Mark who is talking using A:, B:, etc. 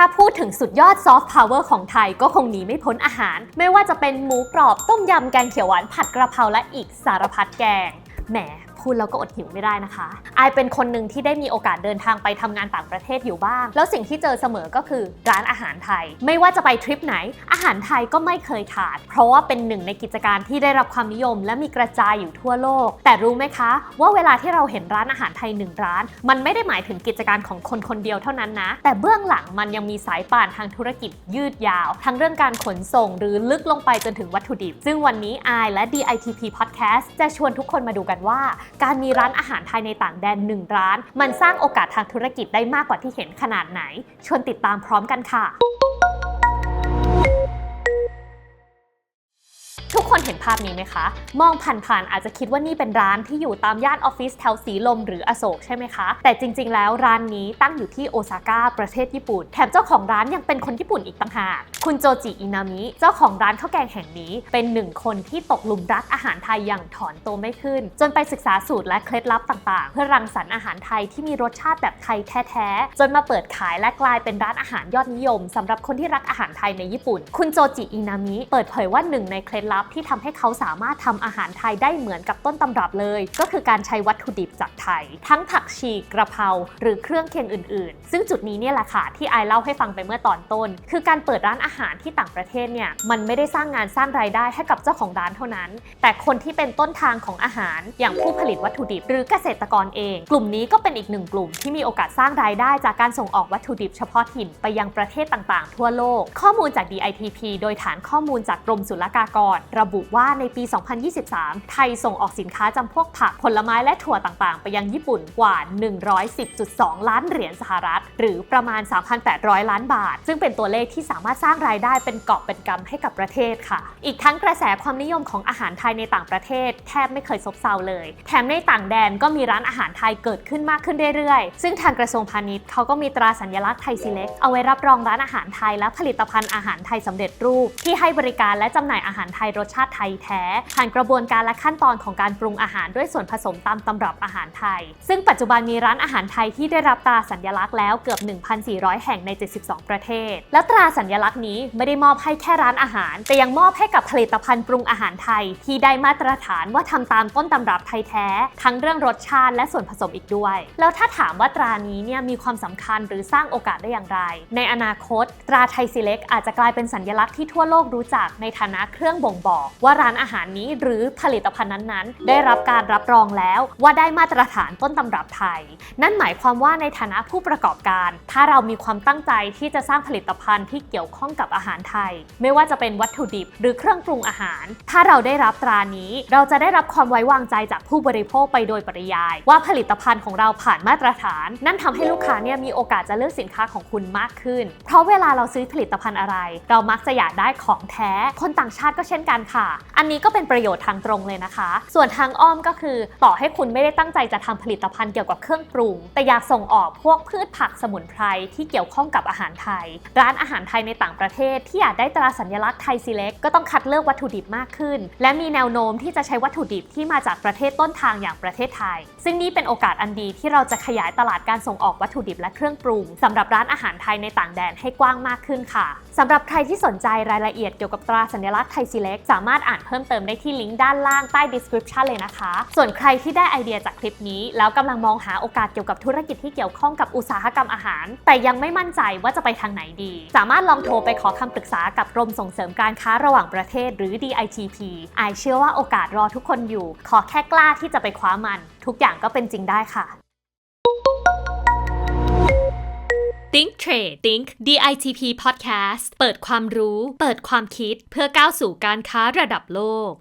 A: ถ้าพูดถึงสุดยอดซอฟต์พาวเวอร์ของไทยก็คงหนีไม่พ้นอาหาร ไม่ว่าจะเป็นหมูกรอบต้มยำแกงเขียวหวานผัดกระเพราและอีกสารพัดแกงแหมพูดแล้วก็อดหิวไม่ได้นะคะ อายเป็นคนหนึ่งที่ได้มีโอกาสเดินทางไปทำงานต่างประเทศอยู่บ้าง แล้วสิ่งที่เจอเสมอก็คือร้านอาหารไทย ไม่ว่าจะไปทริปไหน อาหารไทยก็ไม่เคยขาด เพราะว่าเป็นหนึ่งในกิจการที่ได้รับความนิยม และมีกระจายอยู่ทั่วโลก แต่รู้ไหมคะ ว่าเวลาที่เราเห็นร้านอาหารไทยหนึ่งร้าน มันไม่ได้หมายถึงกิจการของคนคนเดียวเท่านั้นนะ แต่เบื้องหลังมันยังมีสายป่านทางธุรกิจยืดยาว ทั้งเรื่องการขนส่งหรือลึกลงไปจนถึงวัตถุดิบ ซึ่งวันนี้อายและ DITP Podcast จะชวนทุกคนมาดูกันว่า การมีร้านอาหารไทยในต่างแดนหนึ่งร้าน มันสร้างโอกาสทางธุรกิจได้มากกว่าที่เห็นขนาดไหน ชวนติดตามพร้อมกันค่ะ คนเห็นภาพนี้ไหมคะ มองผ่านๆอาจจะคิดว่านี่เป็นร้านที่อยู่ตามย่านออฟฟิศแถวสีลมหรืออโศกใช่ไหมคะ แต่จริง ๆ แล้วร้านนี้ตั้งอยู่ที่โอซาก้าประเทศญี่ปุ่น แถมเจ้าของร้านยังเป็นคนญี่ปุ่นอีกต่างหาก คุณโจจิอินามิ เจ้าของร้านข้าวแกงแห่งนี้ เป็นหนึ่งคนที่ตกหลุมรักอาหารไทยอย่างถอนตัวไม่ขึ้น จนไปศึกษาสูตรและเคล็ดลับต่างๆ เพื่อรังสรรค์อาหารไทยที่มีรสชาติแบบไทยแท้ๆ จนมาเปิดขายและกลายเป็นร้านอาหารยอดนิยมสำหรับคนที่รักอาหารไทยในญี่ปุ่น คุณโจจิอินามิเปิดเผยว่าหนึ่งในเคล็ดลับที่ที่ทำให้เขาสามารถทำอาหารไทยได้เหมือนกับต้นตำรับเลย ก็คือการใช้วัตถุดิบจากไทย ทั้งผักชีกระเพราหรือเครื่องเคียงอื่น ๆ ซึ่งจุดนี้เนี่ยแหละค่ะที่ไอเล่าให้ฟังไปเมื่อตอนต้น คือการเปิดร้านอาหารที่ต่างประเทศเนี่ยมันไม่ได้สร้างงานสร้างรายได้ให้กับเจ้าของร้านเท่านั้น แต่คนที่เป็นต้นทางของอาหาร อย่างผู้ผลิตวัตถุดิบ หรือเกษตรกรเอง กลุ่มนี้ก็เป็นอีกหนึ่งกลุ่มที่มีโอกาสสร้างรายได้ จากการส่งออกวัตถุดิบเฉพาะถิ่นไปยังประเทศต่าง ๆ ทั่วโลก ข้อมูลจาก DITP โดยฐานข้อมูลจากกรมศุลกากรระบุว่าในปี 2023 ไทยส่งออกสินค้าจำพวกผักผลไม้และถั่วต่างๆ ไปยังญี่ปุ่นกว่า 110.2 ล้านเหรียญสหรัฐ หรือประมาณ 3,800 ล้านบาท ซึ่งเป็นตัวเลขที่สามารถสร้างรายได้เป็นเกอบเป็นกำให้กับประเทศค่ะ อีกทั้งกระแสความนิยมของอาหารไทยในต่างประเทศ แทบไม่เคยซบเซาเลย แถมในต่างแดนก็มีร้านอาหารไทยเกิดขึ้นมากขึ้นเรื่อยๆ ซึ่งทางกระทรวงพาณิชย์เขาก็มีตราสัญลักษณ์ไทยซีเล็กเอาไว้รับรองร้านอาหารไทยและผลิตภัณฑ์อาหารไทยสำเร็จรูป ที่ให้บริการและจำหน่ายอาหารไทยรสชาติไทยแท้ ผ่านกระบวนการและขั้นตอนของการปรุงอาหารด้วยส่วนผสมตามตำรับอาหารไทย ซึ่งปัจจุบันมีร้านอาหารไทยที่ได้รับตราสัญลักษณ์แล้วกือบ 1,400 แห่งใน 72 ประเทศ แล้วตราสัญลักษณ์นี้ไม่ได้มอบให้แค่ร้านอาหาร แต่ยังมอบให้กับผลิตภัณฑ์ปรุงอาหารไทย ที่ได้มาตรฐานว่าทำตามต้นตำรับไทยแท้ ทั้งเรื่องรสชาติและส่วนผสมอีกด้วย แล้วถ้าถามว่าตรานี้เนี่ยมีความสำคัญหรือสร้างโอกาสได้อย่างไร ในอนาคต ตราไทยซีเล็กอาจจะกลายเป็นสัญลักษณ์ที่ทั่วโลกรู้จักในฐานะเครื่องบ่งบอก ว่าร้านอาหารนี้หรือผลิตภัณฑ์นั้นๆ ได้รับการรับรองแล้วว่าได้มาตรฐานต้นตำรับไทย นั่นหมายความว่าในฐานะผู้ประกอบการถ้าเรามีความตั้งใจที่จะสร้างผลิตภัณฑ์ที่เกี่ยวข้องกับอาหารไทย ไม่ว่าจะเป็นวัตถุดิบ หรือเครื่องปรุงอาหาร ถ้าเราได้รับตรานี้ เราจะได้รับความไว้วางใจจากผู้บริโภคไปโดยปริยาย ว่าผลิตภัณฑ์ของเราผ่านมาตรฐาน นั่นทำให้ลูกค้าเนี่ยมีโอกาสจะเลือกสินค้าของคุณมากขึ้น เพราะเวลาเราซื้อผลิตภัณฑ์อะไร เรามักจะอยากได้ของแท้ คนต่างชาติก็เช่นกันค่ะ อันนี้ก็เป็นประโยชน์ทางตรงเลยนะคะ ส่วนทางอ้อมก็คือ ต่อให้คุณไม่ได้ตั้งใจจะทำผลิตภัณฑ์เกี่ยวกับเครื่องปรุง แต่อยากส่งออกพวกพืชผักสมุนไพรที่เกี่ยวข้องกับอาหารไทย ร้านอาหารไทยในต่างประเทศ ที่อยากได้ตราสัญลักษณ์ไทยซีเล็กก็ต้องคัดเลือกวัตถุดิบมากขึ้น และมีแนวโน้มที่จะใช้วัตถุดิบที่มาจากประเทศต้นทางอย่างประเทศไทย ซึ่งนี่เป็นโอกาสอันดีที่เราจะขยายตลาดการส่งออกวัตถุดิบและเครื่องปรุงสำหรับร้านอาหารไทยในต่างแดนให้กว้างมากขึ้นค่ะสำหรับใครที่สนใจรายละเอียดเกี่ยวกับตราสัญลักษณ์ไทยซีเล็กสามารถอ่านเพิ่มเติมได้ที่ลิงก์ด้านล่างใต้ description เลยนะคะ ส่วนใครที่ได้ไอเดียจากคลิปนี้ แล้วกำลังมองหาโอกาสเกี่ยวกับธุรกิจที่เกี่ยวข้องกับอุตสาหกรรมอาหาร แต่ยังไม่มั่นใจว่าจะไปทางไหนดี สามารถลองโทรไปขอคำปรึกษากับกรมส่งเสริมการค้าระหว่างประเทศหรือ DITP ไอเชื่อว่าโอกาสรอทุกคนอยู่ ขอแค่กล้าที่จะไปคว้ามัน ทุกอย่างก็เป็นจริงได้ค่ะ Think Trade Think DITP Podcast เปิดความรู้ เปิดความคิดเพื่อก้าวสู่การค้าระดับโลก